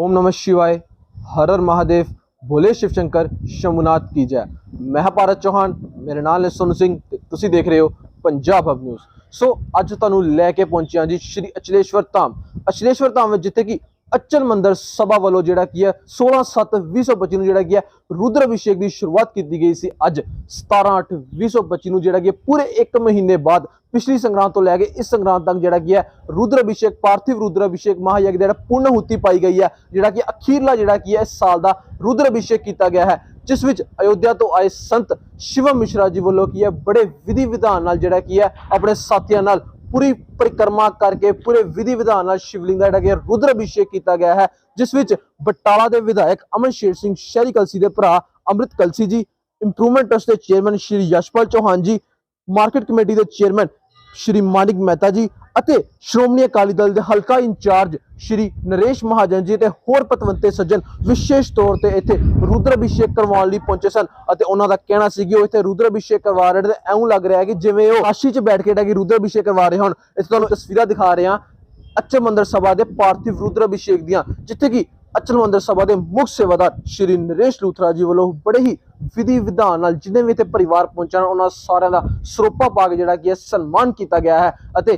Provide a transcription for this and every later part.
ओम नमः शिवाय हर हर महादेव ਭੋਲੇ ਸ਼ਿਵ ਸ਼ੰਕਰ ਸ਼ੰਭੂਨਾਥ ਕੀ ਜੈ ਮੈਂ ਹਾਂ ਭਾਰਤ ਚੌਹਾਨ ਮੇਰੇ ਨਾਲ ਨੇ ਸੋਨੂ ਸਿੰਘ ਤੇ ਤੁਸੀਂ ਦੇਖ ਰਹੇ ਹੋ ਪੰਜਾਬ ਹਬ ਨਿਊਜ਼ ਸੋ ਅੱਜ ਤੁਹਾਨੂੰ ਲੈ ਕੇ ਪਹੁੰਚਿਆ ਜੀ ਸ਼੍ਰੀ ਅਚਲੇਸ਼ਵਰ ਧਾਮ ਅਚਲੇਸ਼ਵਰ ਧਾਮ ਵਿੱਚ ਜਿੱਥੇ ਕਿ ਅਚਲ ਮੰਦਰ ਸਭਾ ਵੱਲੋਂ ਜਿਹੜਾ ਕੀ ਹੈ 16/7/2025 ਨੂੰ ਜਿਹੜਾ ਕੀ ਹੈ, ਰੁਦਰ ਅਭਿਸ਼ੇਕ ਦੀ ਸ਼ੁਰੂਆਤ ਕੀਤੀ ਗਈ ਸੀ ਅੱਜ 17/8/2025 ਨੂੰ ਜਿਹੜਾ ਕੀ ਹੈ, ਪੂਰੇ 1 ਮਹੀਨੇ ਬਾਅਦ ਪਿਛਲੀ ਸੰਗਰਾਂਦ ਤੋਂ ਲੈ ਕੇ ਇਸ ਸੰਗਰਾਂਦ ਤੱਕ ਜਿਹੜਾ ਕੀ ਹੈ, ਰੁਦਰ ਅਭਿਸ਼ੇਕ, ਪਾਰਥਿਵ ਰੁਦਰ ਅਭਿਸ਼ੇਕ, ਮਹਾਯਗ ਦਾ ਜਿਹੜਾ ਪੂਰਨ ਹੁਤੀ ਪਾਈ ਗਈ ਹੈ, ਜਿਹੜਾ ਕਿ ਅਖੀਰਲਾ ਜਿਹੜਾ ਕੀ ਹੈ, ਇਸ ਸਾਲ ਦਾ ਰੁਦਰ ਅਭਿਸ਼ੇਕ ਕੀਤਾ ਗਿਆ ਹੈ, ਜਿਸ ਵਿੱਚ ਅਯੋਧਿਆ ਤੋਂ ਆਏ ਸੰਤ ਸ਼ਿਵਮ ਮਿਸ਼ਰਾ ਜੀ ਵੱਲੋਂ ਕੀ ਹੈ, ਬੜੇ ਵਿਧੀ ਵਿਧਾਨ ਨਾਲ ਜਿਹੜਾ ਕੀ ਹੈ, ਆਪਣੇ ਸਾਥੀਆਂ ਨਾਲ ਪੂਰੀ ਪਰਿਕਰਮਾ ਕਰਕੇ, ਪੂਰੇ ਵਿਧੀ ਵਿਧਾਨ ਨਾਲ ਸ਼ਿਵਲਿੰਗ ਦਾ ਜਿਹੜਾ ਕਿ ਰੁਦਰ ਅਭਿਸ਼ੇਕ ਕੀਤਾ ਗਿਆ ਹੈ, ਜਿਸ ਵਿੱਚ ਬਟਾਲਾ ਦੇ ਵਿਧਾਇਕ ਅਮਨ ਸ਼ੇਰ ਸਿੰਘ ਸ਼ਹਿਰੀ ਕਲਸੀ ਦੇ ਭਰਾ ਅੰਮ੍ਰਿਤ ਕਲਸੀ ਜੀ ਇੰਪਰੂਵਮੈਂਟ ਟਰਸਟ ਦੇ chairman Shri Yashpal Chauhan ji market committee ਦੇ ਚੇਅਰਮੈਨ ਸ਼੍ਰੀ ਮਾਨਿਕ ਮਹਿਤਾ ਜੀ ਅਤੇ ਸ਼੍ਰੋਮਣੀ ਅਕਾਲੀ ਦਲ ਦੇ ਹਲਕਾ ਇੰਚਾਰਜ ਸ਼੍ਰੀ ਨਰੇਸ਼ ਮਹਾਜਨ ਜੀ ਤੇ ਹੋਰ ਪਤਵੰਤੇ ਸੱਜਣ ਵਿਸ਼ੇਸ਼ ਤੌਰ ਤੇ ਇੱਥੇ ਰੁਦਰ ਅਭਿਸ਼ੇਕ ਕਰਵਾਉਣ ਲਈ ਪਹੁੰਚੇ ਸਨ ਅਤੇ ਉਹਨਾਂ ਦਾ ਕਹਿਣਾ ਸੀ ਕਿ ਉਹ ਇੱਥੇ ਰੁਦਰ ਅਭਿਸ਼ੇਕ ਕਰਵਾ ਰਹੇ ਨੇ ਤੇ ਐਉਂ ਲੱਗ ਰਿਹਾ ਕਿ ਜਿਵੇਂ ਉਹ ਕਾਸ਼ੀ 'ਚ ਬੈਠ ਕੇ ਕਿ ਰੁਦਰ ਅਭਿਸ਼ੇਕ ਕਰਵਾ ਰਹੇ ਹੋਣ, ਇੱਥੇ ਤੁਹਾਨੂੰ ਤਸਵੀਰਾਂ ਦਿਖਾ ਰਹੇ ਹਾਂ। ਅਚਲ ਮੰਦਰ ਸਭਾ ਦੇ ਪਾਰਥਿਵ ਰੁਦਰ ਅਭਿਸ਼ੇਕ ਦੀਆਂ, ਜਿੱਥੇ ਕਿ ਅਚਲ ਮੰਦਰ ਸਭਾ ਦੇ ਮੁੱਖ ਸੇਵਾਦਾਰ ਸ਼੍ਰੀ ਨਰੇਸ਼ ਲੂਥਰਾ ਜੀ ਵੱਲੋਂ ਬੜੇ ਹੀ ਵਿਧੀ ਵਿਧਾਨ ਨਾਲ ਜਿੰਨੇ ਵੀ ਇੱਥੇ ਪਰਿਵਾਰ ਪਹੁੰਚਣ ਉਹਨਾਂ ਸਾਰਿਆਂ ਦਾ ਸਰੋਪਾ ਪਾ ਕੇ ਜਿਹੜਾ ਕਿ ਸਨਮਾਨ ਕੀਤਾ ਗਿਆ ਹੈ। ਅਤੇ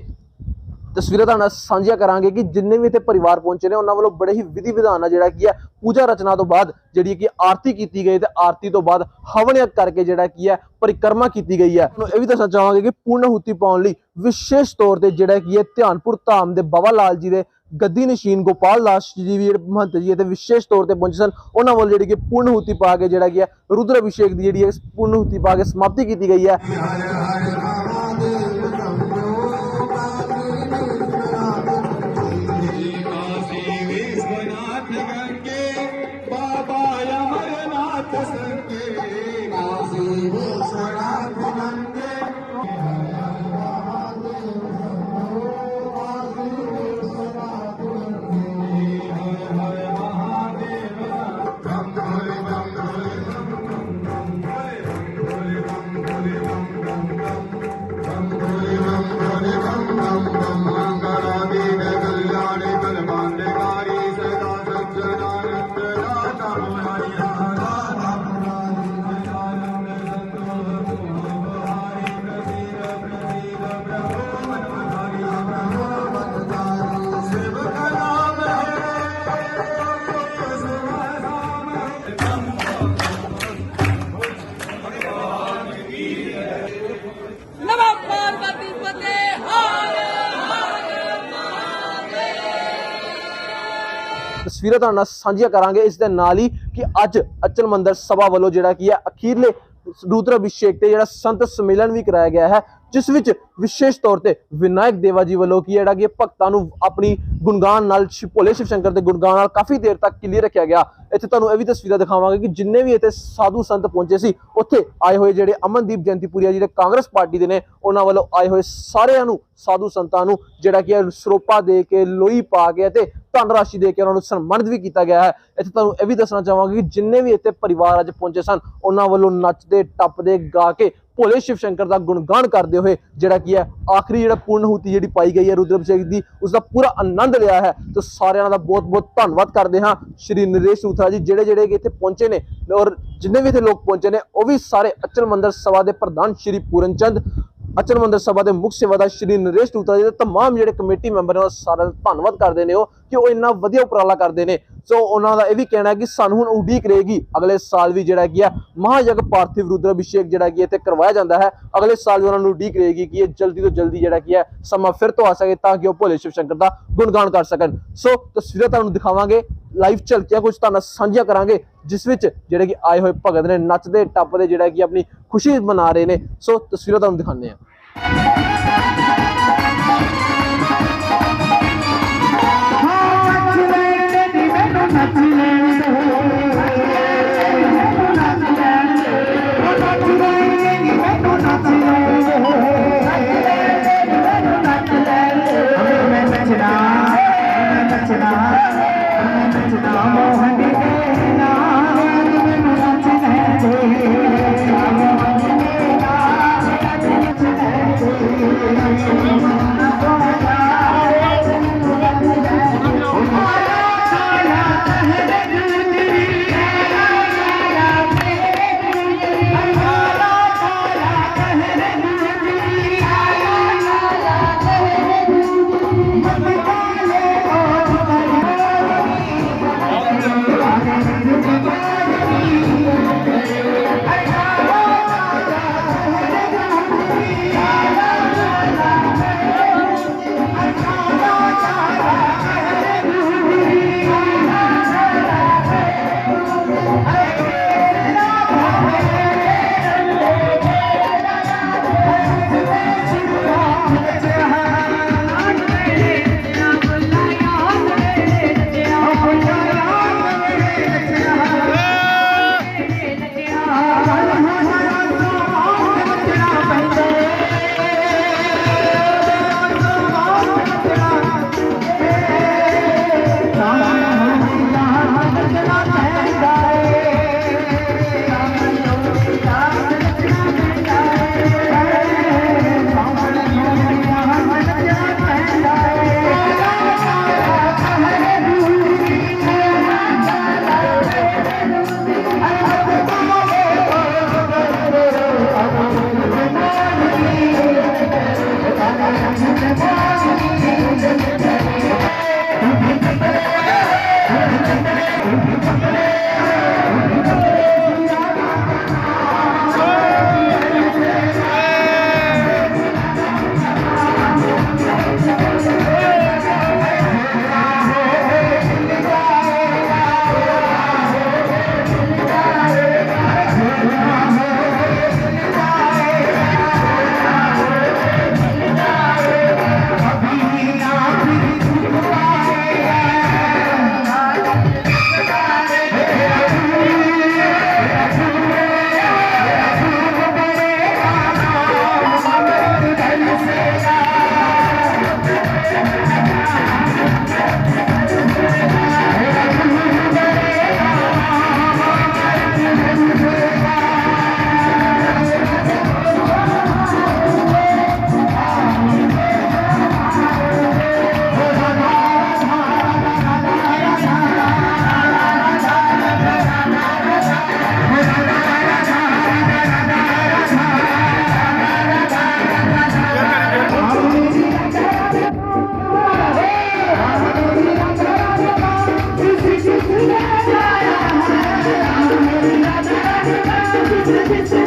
ਤਸਵੀਰਾਂ ਤੁਹਾਡੇ ਸਾਂਝੀਆਂ ਕਰਾਂਗੇ ਕਿ ਜਿੰਨੇ ਵੀ ਇੱਥੇ ਪਰਿਵਾਰ ਪਹੁੰਚੇ ਨੇ, ਉਹਨਾਂ ਵੱਲੋਂ ਬੜੇ ਹੀ ਵਿਧੀ ਵਿਧਾਨ ਨਾਲ ਜਿਹੜਾ ਕੀ ਹੈ, ਪੂਜਾ ਰਚਨਾ ਤੋਂ ਬਾਅਦ ਜਿਹੜੀ ਕਿ ਆਰਤੀ ਕੀਤੀ ਗਈ ਤੇ ਆਰਤੀ ਤੋਂ ਬਾਅਦ ਹਵਨ ਕਰਕੇ ਜਿਹੜਾ ਕੀ ਹੈ, ਪਰਿਕਰਮਾ ਕੀਤੀ ਗਈ ਹੈ। ਇਹ ਵੀ ਦੱਸਣਾ ਚਾਹਾਂਗੇ ਕਿ ਪੂਰਨ ਹੁਤੀ ਪਾਉਣ ਲਈ ਵਿਸ਼ੇਸ਼ ਤੌਰ ਤੇ ਜਿਹੜਾ ਕੀ ਹੈ, ਧਿਆਨਪੁਰ ਧਾਮ ਦੇ ਬਾਬਾ ਲਾਲ ਜੀ ਦੇ ਗੱਦੀ ਨਸ਼ੀਨ ਗੋਪਾਲ ਦਾਸ ਜੀ ਵੀ ਜਿਹੜੇ ਮਹੰਤ ਜੀ ਤੇ ਵਿਸ਼ੇਸ਼ ਤੌਰ ਤੇ ਪਹੁੰਚੇ ਸਨ, ਉਹਨਾਂ ਵੱਲ ਜਿਹੜੀ ਕਿ ਪੂਰਨ ਹੁਤੀ ਪਾ ਕੇ ਜਿਹੜਾ ਕੀ ਹੈ ਰੁਦਰ ਅਭਿਸ਼ੇਕ ਦੀ ਜਿਹੜੀ ਹੈ ਪੂਰਨ ਹੁਤੀ ਪਾ ਕੇ ਸਮਾਪਤੀ ਕੀਤੀ ਗਈ ਹੈ। ਤਸਵੀਰਾਂ ਤੁਹਾਡੇ ਨਾਲ ਸਾਂਝੀਆਂ ਕਰਾਂਗੇ ਇਸ ਦੇ ਨਾਲ ਹੀ ਕਿ ਅੱਜ ਅਚਲ ਮੰਦਰ ਸਭਾ ਵੱਲੋਂ ਜਿਹੜਾ ਕੀ ਹੈ, ਅਖੀਰਲੇ ਰੂਦਰ ਅਭਿਸ਼ੇਕ ਤੇ ਜਿਹੜਾ ਸੰਤ ਸੰਮੇਲਨ ਵੀ ਕਰਾਇਆ ਗਿਆ ਹੈ। ਜਿਸ ਵਿੱਚ ਵਿਸ਼ੇਸ਼ ਤੌਰ ਤੇ ਵਿਨਾਇਕ ਦੇਵਾ ਜੀ ਵੱਲੋਂ ਕੀ ਜਿਹੜਾ ਕਿ ਭਗਤਾਂ ਨੂੰ ਆਪਣੀ ਗੁਣਗਾਨ ਨਾਲ ਸ਼ਿ- ਭੋਲੇ ਸ਼ਿਵ ਸ਼ੰਕਰ ਦੇ ਗੁਣਗਾਨ ਨਾਲ ਕਾਫੀ ਦੇਰ ਤੱਕ ਕਿਲੀ ਰੱਖਿਆ ਗਿਆ। ਇੱਥੇ ਤੁਹਾਨੂੰ ਇਹ ਵੀ ਤਸਵੀਰਾਂ ਦਿਖਾਵਾਂਗੇ ਕਿ ਜਿੰਨੇ ਵੀ ਇੱਥੇ ਸਾਧੂ ਸੰਤ ਪਹੁੰਚੇ ਸੀ, ਉੱਥੇ ਆਏ ਹੋਏ ਜਿਹੜੇ ਅਮਨਦੀਪ ਜਯੰਤੀਪੁਰੀਆ ਜਿਹੜੇ ਕਾਂਗਰਸ ਪਾਰਟੀ ਦੇ ਨੇ, ਉਹਨਾਂ ਵੱਲੋਂ ਆਏ ਹੋਏ ਸਾਰਿਆਂ ਨੂੰ, ਸਾਧੂ ਸੰਤਾਂ ਨੂੰ ਜਿਹੜਾ ਕਿ ਸਰੋਪਾ ਦੇ ਕੇ, ਲੋਈ ਪਾ ਕੇ ਅਤੇ ਧਨ ਰਾਸ਼ੀ ਦੇ ਕੇ ਉਹਨਾਂ ਨੂੰ ਸਨਮਾਨਿਤ ਵੀ ਕੀਤਾ ਗਿਆ ਹੈ। ਇੱਥੇ ਤੁਹਾਨੂੰ ਇਹ ਵੀ ਦੱਸਣਾ ਚਾਹਾਂਗੇ ਕਿ ਜਿੰਨੇ ਵੀ ਇੱਥੇ ਪਰਿਵਾਰ ਅੱਜ ਪਹੁੰਚੇ ਸਨ, ਉਹਨਾਂ ਵੱਲੋਂ ਨੱਚਦੇ, ਟੱਪਦੇ, ਗਾ ਕੇ ਭੋਲੇ ਸ਼ਿਵ ਸ਼ੰਕਰ ਦਾ ਗੁਣਗਾਨ ਕਰਦੇ ਹੋਏ ਜਿਹੜਾ ਕੀ ਹੈ, ਆਖਰੀ ਜਿਹੜਾ ਪੂਰਨਹੂਤੀ ਜਿਹੜੀ ਪਾਈ ਗਈ ਹੈ ਰੁਦਰ ਅਭਿਸ਼ੇਕ ਦੀ ਉਸ ਦਾ ਪੂਰਾ ਆਨੰਦ ਲਿਆ ਹੈ। ਤੇ ਸਾਰਿਆਂ ਦਾ ਬਹੁਤ ਬਹੁਤ ਧੰਨਵਾਦ ਕਰਦੇ ਹਾਂ ਸ਼੍ਰੀ ਨਰੇਸ਼ ਸੂਥਰਾ ਜੀ, ਜਿਹੜੇ ਜਿਹੜੇ ਇੱਥੇ ਪਹੁੰਚੇ ਨੇ ਔਰ ਜਿੰਨੇ ਵੀ ਇੱਥੇ ਲੋਕ ਪਹੁੰਚੇ ਨੇ, ਉਹ ਵੀ ਸਾਰੇ ਅਚਲ ਮੰਦਰ ਸਭਾ ਦੇ ਪ੍ਰਧਾਨ ਸ਼੍ਰੀ ਪੂਰਨ ਚੰਦ ਅਚਲ ਮੰਦਰ ਸਭਾ ਦੇ ਮੁੱਖ ਸੇਵਾਦਾਰ ਸ਼੍ਰੀ ਨਰੇਸ਼ ਲੂਥਰਾ ਜੀ ਦੇ तमाम ਜਿਹੜੇ ਕਮੇਟੀ ਮੈਂਬਰ ਨੇ ਉਹ ਸਾਰਿਆਂ ਦਾ ਧੰਨਵਾਦ ਕਰਦੇ ਨੇ ਉਹ ਕਿ ਉਹ ਇੰਨਾ ਵਧੀਆ ਉਪਰਾਲਾ ਕਰਦੇ ਨੇ ਸੋ ਉਹਨਾਂ ਦਾ ਇਹ ਵੀ ਕਹਿਣਾ ਹੈ ਕਿ ਸਾਨੂੰ ਹੁਣ ਉਡੀਕ ਰਹੇਗੀ ਅਗਲੇ ਸਾਲ ਵੀ ਜਿਹੜਾ ਕੀ ਹੈ ਮਹਾਯਗ ਪਾਰਥਿਵ ਰੁਦਰ ਅਭਿਸ਼ੇਕ ਜਿਹੜਾ ਕੀ ਹੈ ਇੱਥੇ ਕਰਵਾਇਆ ਜਾਂਦਾ ਹੈ ਅਗਲੇ ਸਾਲ ਵੀ ਉਹਨਾਂ ਨੂੰ ਉਡੀਕ ਰਹੇਗੀ ਕਿ ਇਹ ਜਲਦੀ ਤੋਂ ਜਲਦੀ ਜਿਹੜਾ ਕੀ ਹੈ ਸਮਾਂ ਫਿਰ ਤੋਂ ਆ ਸਕੇ ਤਾਂ ਕਿ ਉਹ ਭੋਲੇ ਸ਼ਿਵ ਸ਼ੰਕਰ ਦਾ ਗੁਣਗਾਨ ਕਰ ਸਕਣ ਸੋ ਤਸਵੀਰਾਂ ਤੁਹਾਨੂੰ ਦਿਖਾਵਾਂਗੇ ਲਾਈਵ ਝਲਕੀਆਂ ਕੁਝ ਤੁਹਾਨੂੰ ਸਾਂਝੀਆਂ ਕਰਾਂਗੇ ਜਿਸ ਵਿੱਚ ਜਿਹੜੇ ਕਿ ਆਏ ਹੋਏ ਭਗਤ ਨੇ ਨੱਚਦੇ ਟੱਪਦੇ ਜਿਹੜਾ ਕਿ ਆਪਣੀ ਖੁਸ਼ੀ ਮਨਾ ਰਹੇ ਨੇ। ਸੋ ਤਸਵੀਰਾਂ ਤੁਹਾਨੂੰ ਦਿਖਾਉਂਦੇ ਹਾਂ। Oh, gente.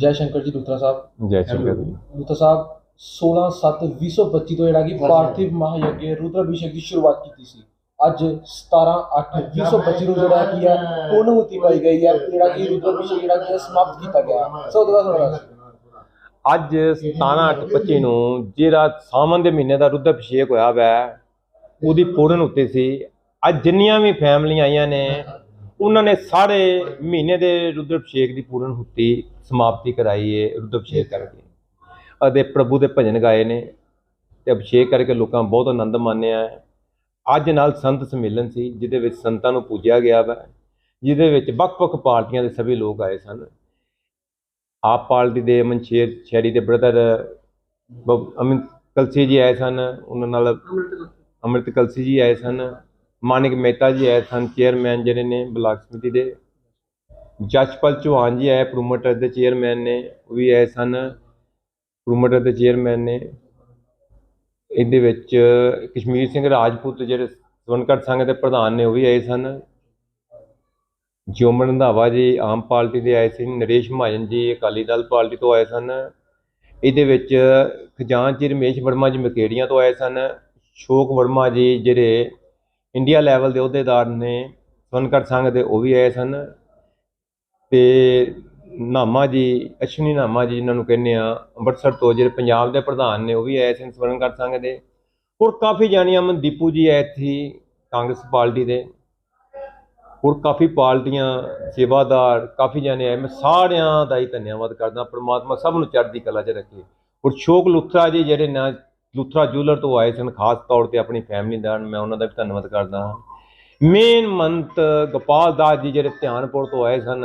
ਜੈ ਸ਼ੰਕਰ ਜੀ ਲੂਥਰਾ ਸਾਹਿਬ। ਜੈ ਸ਼ੰਕਰ ਜੀ। ਲੂਥਰਾ ਸਾਹਿਬ 16/7/2025 ਤੋਂ ਜਿਹੜਾ ਕਿ ਪਾਰਥਿਵ ਮਹਾਯੱਗ ਰੁਦਰ ਅਭਿਸ਼ੇਕ ਦੀ ਸ਼ੁਰੂਆਤ ਕੀਤੀ ਸੀ। ਅੱਜ 17/8/2025 ਨੂੰ ਜਿਹੜਾ ਕੀ ਹੈ ਪੂਰਨਮਤੀ ਪਾਈ ਗਈ ਹੈ ਜਿਹੜਾ ਕਿ ਰੁਦਰ ਅਭਿਸ਼ੇਕ ਜਿਹੜਾ ਕੀ ਸਮਾਪਤ ਕੀਤਾ ਗਿਆ। ਸੋ ਉਹਦੇ ਥੋੜਾ ਅੱਜ 17/8/25 ਨੂੰ ਜਿਹੜਾ ਸਾਵਣ ਦੇ ਮਹੀਨੇ ਦਾ ਰੁੱਧ ਅਭਿਸ਼ੇਕ ਹੋਇਆ ਵੈ ਉਹਦੀ ਪੂਰਨ ਉੱਤੇ ਸੀ। ਅੱਜ ਜਿੰਨੀਆਂ ਵੀ ਫੈਮਲੀਆਂ ਆਈਆਂ ਨੇ ਉਹਨਾਂ ਨੇ ਸਾਰੇ ਮਹੀਨੇ ਦੇ ਰੁੱਧ ਅਭਿਸ਼ੇਕ ਦੀ ਪੂਰਨ ਹੁੱਤੀ ਸਮਾਪਤੀ ਕਰਾਈ ਹੈ ਰੁੱਧ ਅਭਿਸ਼ੇਕ ਕਰਕੇ। ਅਤੇ ਪ੍ਰਭੂ ਦੇ ਭਜਨ ਗਾਏ ਨੇ ਤੇ ਅਭਿਸ਼ੇਕ ਕਰਕੇ ਲੋਕਾਂ ਬਹੁਤ ਆਨੰਦ ਮਾਣਿਆ। ਹੈ ਅੱਜ ਨਾਲ ਸੰਤ ਸੰਮੇਲਨ ਸੀ ਜਿਹਦੇ ਵਿੱਚ ਸੰਤਾਂ ਨੂੰ ਪੂਜਿਆ ਗਿਆ ਵਾ ਜਿਹਦੇ ਵਿੱਚ ਵੱਖ-ਵੱਖ ਪਾਰਟੀਆਂ ਦੇ ਸਭੀ ਲੋਕ ਆਏ ਸਨ। ਆਪ ਪਾਰਟੀ ਦੇ ਮਨਸ਼ੇਰ ਸ਼ੈਰੀ ਦੇ ਬ੍ਰਦਰ ਅਮਿਤ ਕਲਸੀ ਜੀ ਆਏ ਸਨ ਉਹਨਾਂ ਨਾਲ ਅੰਮ੍ਰਿਤ ਕਲਸੀ ਜੀ ਆਏ ਸਨ। ਮਾਨਿਕ ਮਹਿਤਾ ਜੀ ਆਏ ਸਨ ਚੇਅਰਮੈਨ ਜਿਹੜੇ ਨੇ ਬਲਾਕ ਸਮਿਤੀ ਦੇ। ਜਸ਼ਪਾਲ ਚੌਹਾਨ ਜੀ ਆਏ ਪ੍ਰੋਮੋਟਰ ਦੇ ਚੇਅਰਮੈਨ ਨੇ, ਉਹ ਵੀ ਆਏ ਸਨ ਪ੍ਰੋਮੋਟਰ ਦੇ ਚੇਅਰਮੈਨ ਨੇ। ਇਹਦੇ ਵਿੱਚ ਕਸ਼ਮੀਰ ਸਿੰਘ ਰਾਜਪੂਤ ਜਿਹੜੇ ਸਵਰਨਕਰ ਸੰਘ ਦੇ ਪ੍ਰਧਾਨ ਨੇ, ਉਹ ਵੀ ਆਏ ਸਨ। ਜੋਮਨ ਰੰਧਾਵਾ ਜੀ ਆਮ ਪਾਰਟੀ ਦੇ ਆਏ ਸੀ, ਨਰੇਸ਼ ਮਹਾਜਨ ਜੀ ਅਕਾਲੀ ਦਲ ਪਾਰਟੀ ਤੋਂ ਆਏ ਸਨ। ਇਹਦੇ ਵਿੱਚ ਖਜ਼ਾਨਚੀ ਰਮੇਸ਼ ਵਰਮਾ ਜੀ ਮਕੇੜੀਆਂ ਤੋਂ ਆਏ ਸਨ। ਸ਼ੋਕ ਵਰਮਾ ਜੀ ਜਿਹੜੇ ਇੰਡੀਆ ਲੈਵਲ ਦੇ ਅਹੁਦੇਦਾਰ ਨੇ, ਸਵਰਨਕਰ ਸੰਘ ਦੇ ਉਹ ਵੀ ਆਏ ਸਨ। ਤੇ ਨਾਮਾ ਜੀ, ਅਸ਼ਵਨੀ ਨਾਮਾ ਜੀ ਜਿਨ੍ਹਾਂ ਨੂੰ ਕਹਿੰਦੇ ਆ ਅੰਮ੍ਰਿਤਸਰ ਤੋਂ ਜਿਹੜੇ ਪੰਜਾਬ ਦੇ ਪ੍ਰਧਾਨ ਨੇ, ਉਹ ਵੀ ਆਏ ਸਨ ਸਵਰਨਕਰ ਸੰਘ ਦੇ। ਹੋਰ ਕਾਫੀ ਜਾਣੀਆਂ ਮਨ ਦੀਪੂ ਜੀ ਆਏ ਸੀ ਕਾਂਗਰਸ ਪਾਰਟੀ ਦੇ। ਹੋਰ ਕਾਫੀ ਪਾਰਟੀਆਂ, ਸੇਵਾਦਾਰ, ਕਾਫੀ ਜਾਣੇ ਆਏ। ਮੈਂ ਸਾਰਿਆਂ ਦਾ ਹੀ ਧੰਨਵਾਦ ਕਰਦਾ, ਪ੍ਰਮਾਤਮਾ ਸਭ ਨੂੰ ਚੜ੍ਹਦੀ ਕਲਾ 'ਚ ਰੱਖੇ। ਔਰ ਸ਼ੋਕ ਲੁਥਰਾ ਜੀ ਜਿਹੜੇ ਨਾ ਲੁਥਰਾ ਜੂਲਰ ਤੋਂ ਆਏ ਸਨ ਖਾਸ ਤੌਰ ਤੇ ਆਪਣੀ ਫੈਮਿਲੀ ਦਾ ਮੈਂ ਉਹਨਾਂ ਦਾ ਵੀ ਧੰਨਵਾਦ ਕਰਦਾ ਹਾਂ। ਮੇਨ ਮੰਤ ਗੋਪਾਲ ਦਾਸ ਜੀ ਜਿਹੜੇ ਧਿਆਨਪੁਰ ਤੋਂ ਆਏ ਸਨ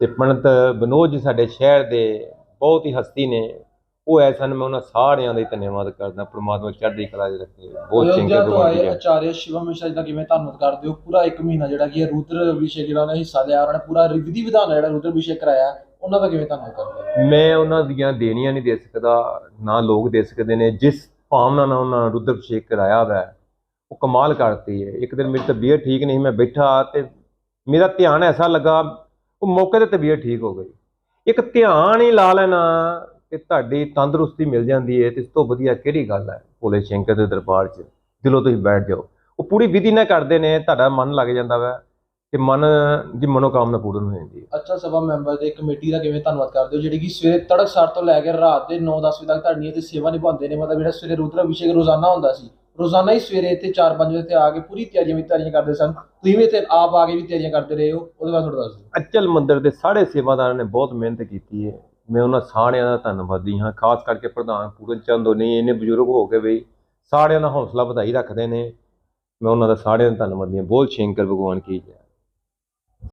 ਤੇ ਪੰਡਤ ਬਨੋਦ ਜੀ ਸਾਡੇ ਸ਼ਹਿਰ ਦੇ ਬਹੁਤ ਹੀ ਹਸਤੀ ਨੇ ਉਹ ਆਏ ਸਨ ਮੈਂ ਉਹਨਾਂ ਸਾਰਿਆਂ ਦਾ ਹੀ ਧੰਨਵਾਦ ਕਰਦਾ ਪ੍ਰਮਾਤਮਾ ਚੜ੍ਹਦੀ ਕਲਾ 'ਚ ਰੱਖੇ। ਬਹੁਤ ਚੰਗੇ ਭਗਵਾਨ ਜੀ। ਆਚਾਰਿਆ ਸ਼ਿਵਮ ਮਿਸ਼ਰਾ ਜੀ ਦਾ ਕਿਵੇਂ ਧੰਨਵਾਦ ਕਰਦੇ ਹੋ ਪੂਰਾ ਇੱਕ ਮਹੀਨਾ ਜਿਹੜਾ ਕੀ ਰੁਦਰ ਅਭਿਸ਼ੇਕ ਜਿਹੜਾ ਉਹਨਾਂ ਨੇ ਹਿੱਸਾ ਲਿਆ ਉਹਨਾਂ ਨੇ ਪੂਰਾ ਵਿਧੀ ਵਿਧਾਨ ਜਿਹੜਾ ਰੁਦਰ ਅਭਿਸ਼ੇਕ ਕਰਾਇਆ। ਉਹਨਾਂ ਦਾ ਕਿਵੇਂ ਧੰਨਵਾਦ ਕਰਦੇ ਮੈਂ ਉਹਨਾਂ ਦੀਆਂ ਦੇਣੀਆਂ ਨਹੀਂ ਦੇ ਸਕਦਾ, ਨਾ ਲੋਕ ਦੇ ਸਕਦੇ ਨੇ। ਜਿਸ ਭਾਵਨਾ ਨਾਲ ਉਹਨਾਂ ਰੁਦਰ ਅਭਿਸ਼ੇਕ ਕਰਾਇਆ ਵੈ, ਉਹ ਕਮਾਲ ਕਰਤੀ ਹੈ। ਇੱਕ ਦਿਨ ਮੇਰੀ ਤਬੀਅਤ ਠੀਕ ਨਹੀਂ ਮੈਂ ਬੈਠਾ ਤੇ ਮੇਰਾ ਧਿਆਨ ਐਸਾ ਲੱਗਾ, ਉਹ ਮੌਕੇ ਤੇ ਤਬੀਅਤ ਠੀਕ ਹੋ ਗਈ। ਇੱਕ ਧਿਆਨ ਹੀ ਲਾ ਲੈਣਾ ਕਿ ਤੁਹਾਡੀ ਤੰਦਰੁਸਤੀ ਮਿਲ ਜਾਂਦੀ ਹੈ ਤੇ ਇਸ ਤੋਂ ਵਧੀਆ ਕਿਹੜੀ ਗੱਲ ਹੈ ਭੋਲੇ ਸ਼ੰਕਰ ਦੇ ਦਰਬਾਰ 'ਚ? ਦਿਲੋਂ ਤੁਸੀਂ ਬੈਠ ਜਾਓ। ਉਹ ਪੂਰੀ ਵਿਧੀ ਨਾਲ ਕਰਦੇ ਨੇ, ਤੁਹਾਡਾ ਮਨ ਲੱਗ ਜਾਂਦਾ ਵਾ। ਤੇ ਮਨ ਦੀ ਮਨੋਕਾਮਨਾ ਪੂਰਨ ਹੋ ਜਾਂਦੀ ਹੈ। ਅੱਛਾ ਸਭਾ ਮੈਂਬਰ ਦੇ ਕਮੇਟੀ ਦਾ ਕਿਵੇਂ ਧੰਨਵਾਦ ਕਰਦੇ ਹੋ? ਜਿਹੜੀ ਕਿ ਸਵੇਰੇ ਤੜਕਸਾਰ ਤੋਂ ਲੈ ਕੇ ਰਾਤ ਦੇ 9-10 ਵਜੇ ਤੱਕ ਤੁਹਾਡੀ ਤੇ ਸੇਵਾ ਨਿਭਾਉਂਦੇ ਨੇ ਮਤਲਬ ਜਿਹੜਾ ਸਵੇਰੇ ਰੁਦਰ ਅਭਿਸ਼ੇਕ ਰੋਜ਼ਾਨਾ ਹੁੰਦਾ ਸੀ ਰੋਜ਼ਾਨਾ ਹੀ ਸਵੇਰੇ ਇੱਥੇ 4-5 ਵਜੇ ਤੇ ਆ ਕੇ ਪੂਰੀ ਤਿਆਰੀਆਂ ਵੀ ਤਿਆਰੀਆਂ ਕਰਦੇ ਸਨ। ਤੁਸੀਂ ਵੀ ਇੱਥੇ ਆਪ ਆ ਕੇ ਵੀ ਤਿਆਰੀਆਂ ਕਰਦੇ ਰਹੇ ਹੋ ਉਹਦੇ ਬਾਰੇ ਥੋੜਾ ਦੱਸ ਦਿਓ। ਅਚਲ ਮੰਦਿਰ ਦੇ ਸਾਰੇ ਸੇਵਾਦਾਰਾਂ ਨੇ ਬਹੁਤ ਮਿਹਨਤ ਕੀਤੀ ਹੈ। ਮੈਂ ਉਹਨਾਂ ਸਾਰਿਆਂ ਦਾ ਧੰਨਵਾਦੀ ਹਾਂ ਖਾਸ ਕਰਕੇ ਪ੍ਰਧਾਨ ਪੂਰਨ ਚੰਦ ਹੋਣੀ ਇੰਨੇ ਬਜ਼ੁਰਗ ਹੋ ਕੇ ਵੀ ਸਾਰਿਆਂ ਦਾ ਹੌਸਲਾ ਵਧਾਈ ਰੱਖਦੇ ਨੇ। ਮੈਂ ਉਹਨਾਂ ਦਾ ਸਾਰਿਆਂ ਦਾ ਧੰਨਵਾਦੀ ਹਾਂ। ਬੋਲ ਸ਼ੰਕਰ ਭਗਵਾਨ ਕੀ ਜੈ।